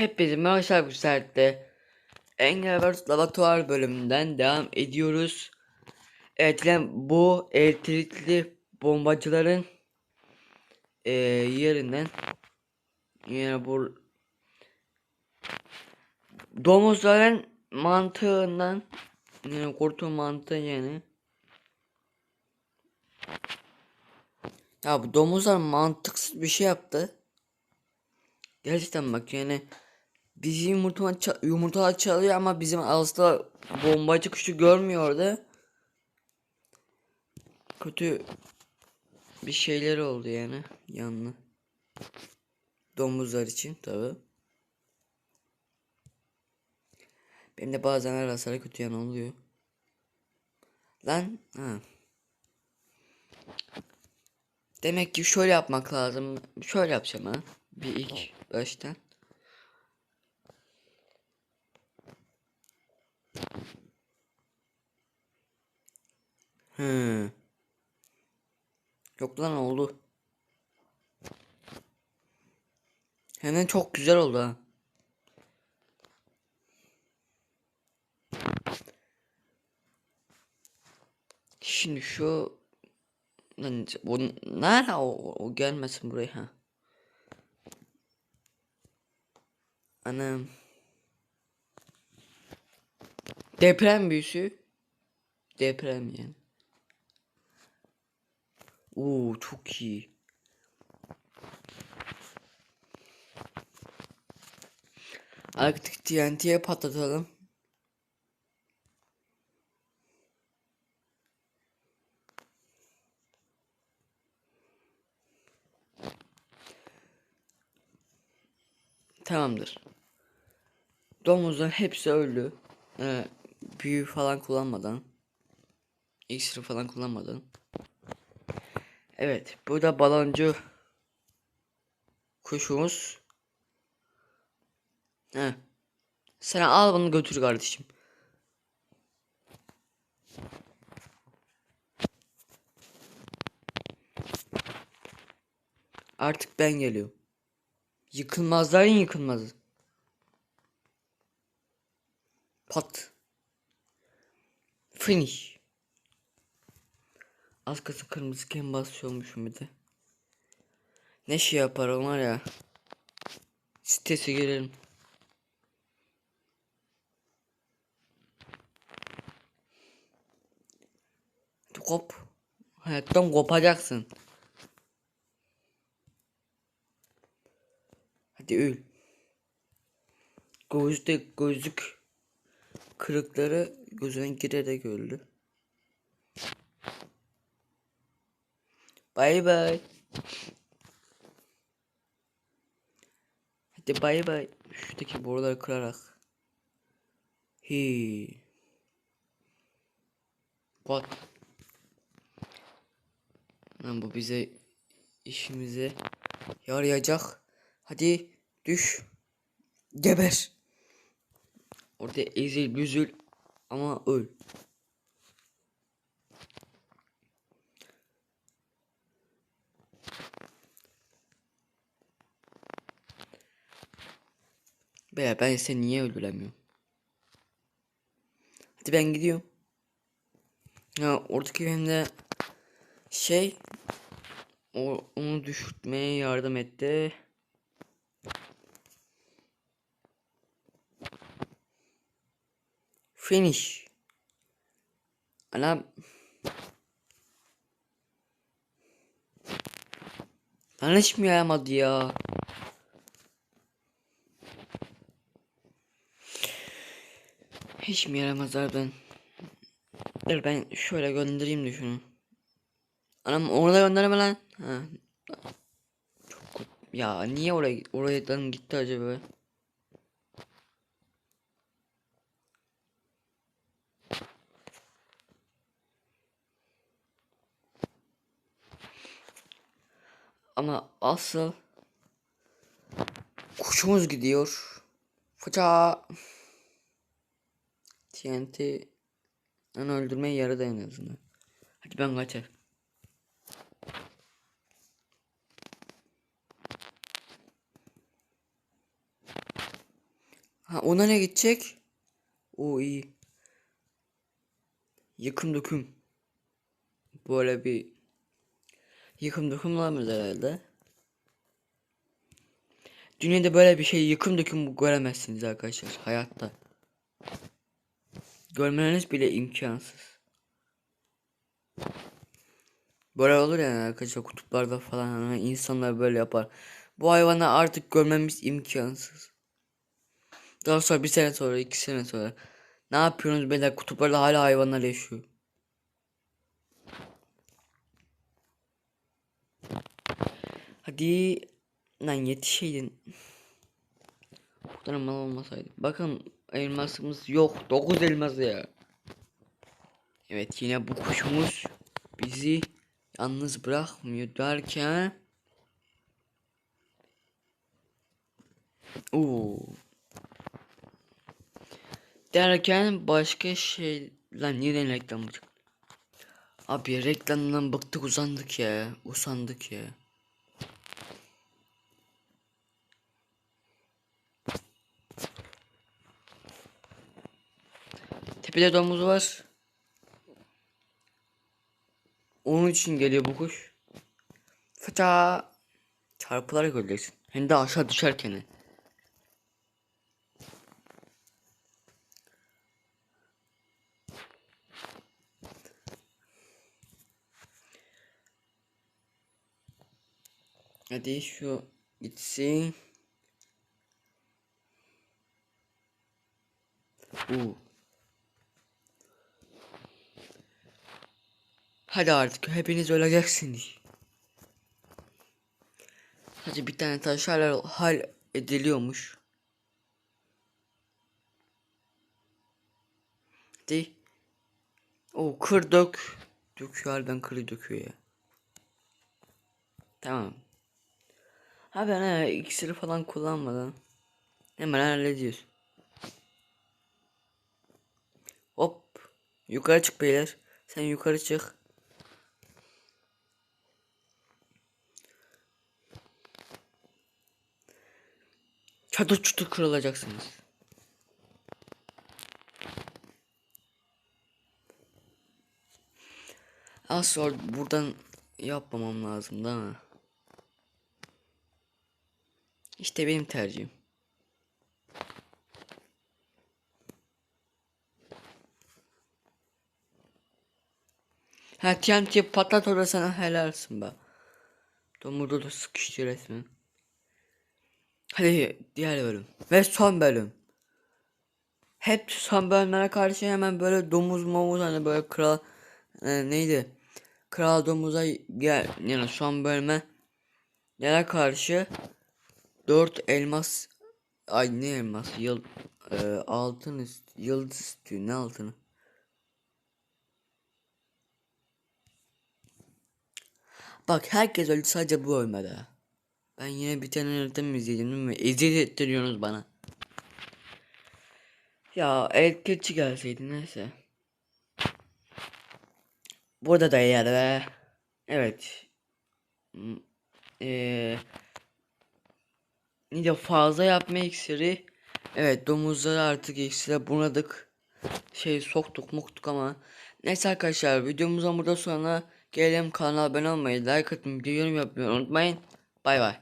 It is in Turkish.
Hepinize merhaba arkadaşlar. Engel vs Laboratuvar bölümünden devam ediyoruz. Evet bu elektrikli bombacıların eee, yerinden yani bu domuzların mantığından yani kurtulma mantığı yani ya bu domuzlar mantıksız bir şey yaptı. Gerçekten bak yani bizi yumurta yumurtalar çalıyor ama bizim aslında bombacı kuşu görmüyordu. Kötü bir şeyler oldu yani yanlı. Domuzlar için tabi. Benim de bazen ara sıra kötü yan oluyor. Lan ha. Demek ki şöyle yapmak lazım. Şöyle yapacağım ha. Bir ilk baştan. Hı. Yok lan oldu. Hemen çok güzel oldu ha. Şimdi şu Lan bu nerede o, o gelmesin buraya ha. Anam. Deprem büyüsü. Deprem yani. Oo çok iyi. Artık TNT'ye patlatalım. Tamamdır. Domuzlar hepsi öldü. Ee, büyü falan kullanmadan. İksiri falan kullanmadan. Evet. Bu da baloncu kuşumuz. He. Sen al bunu götür kardeşim. Artık ben geliyorum. Yıkılmazların yıkılmazı. Pat. Finish. Az kalsın kırmızı kem basıyormuşum bir de. Ne şey yapar onlar ya. Sitesi girelim. Kop. Hayattan kopacaksın. Hadi öl. Gözde gözlük kırıkları gözüne girerek öldü. Bay bay. Hadi bay bay. Şuradaki boruları kırarak. Hi. What? Lan bu bize işimize yarayacak. Hadi düş. Geber. Orada ezil büzül ama öl. Be ben seni niye öldüremiyorum? Hadi ben gidiyorum. Ya oradaki benim şey o onu düşürtmeye yardım etti. Finish. Anam. Lan hiç mi ya? Hiç mi yaramaz harbiden? Dur ben şöyle göndereyim de şunu. Anam onu da gönderme lan. Ha. Çok. Ya niye oraya oradan gitti acaba? Ama asıl kuşumuz gidiyor. Fıça TNT onu öldürmeye yaradı en azından. Hadi ben kaçar. Ha ona ne gidecek? O iyi. Yıkım döküm. Böyle bir yıkım döküm olamaz herhalde. Dünyada böyle bir şey yıkım döküm göremezsiniz arkadaşlar hayatta. Görmeniz bile imkansız. Böyle olur yani arkadaşlar kutuplarda falan hani insanlar böyle yapar. Bu hayvanı artık görmemiz imkansız. Daha sonra bir sene sonra iki sene sonra ne yapıyorsunuz beyler kutuplarda hala hayvanlar yaşıyor. Hadi lan yetişeydin. Buradan mal olmasaydı. Bakın elmasımız yok. 9 elmas ya. Evet yine bu kuşumuz bizi yalnız bırakmıyor derken Oo. Derken başka şey lan yeniden reklam çıktı. Abi reklamdan bıktık uzandık ya. Usandık ya. Tepede domuz var. Onun için geliyor bu kuş. Fıça çarpılarak öleceksin. Hem de aşağı düşerken. Hadi şu gitsin. Oo. Hadi artık hepiniz öleceksiniz. Hadi bir tane taş hala hal ediliyormuş. Hadi. O kır dök. Döküyor harbiden kırı döküyor ya. Tamam. Ha ben he, iksiri falan kullanmadan hemen hallediyoruz. Hop. Yukarı çık beyler. Sen yukarı çık. Çatır çutur kırılacaksınız. Az sonra buradan yapmamam lazım değil mi? İşte benim tercihim. Ha TNT patlat orada sana helalsin be. Domurda da sıkıştı resmen. Hadi diğer bölüm. Ve son bölüm. Hep son bölümlere karşı hemen böyle domuz momuz hani böyle kral e, neydi? Kral domuza gel yani son bölüme yere karşı dört elmas ay ne elmas yıl e, altın üst, yıldız istiyor ne altını? Bak herkes öldü sadece bu ölmedi. Ben yine bir tane mi izledim değil mi? Eziyet ettiriyorsunuz bana. Ya elektrikçi gelseydi neyse. Burada da yer be. Evet. Hmm, Eee ne de fazla yapma iksiri. Evet domuzları artık iksire bunadık. Şey soktuk muktuk ama. Neyse arkadaşlar videomuzun burada sonra gelelim kanala abone olmayı, like atmayı, yorum yapmayı unutmayın. Bay bay.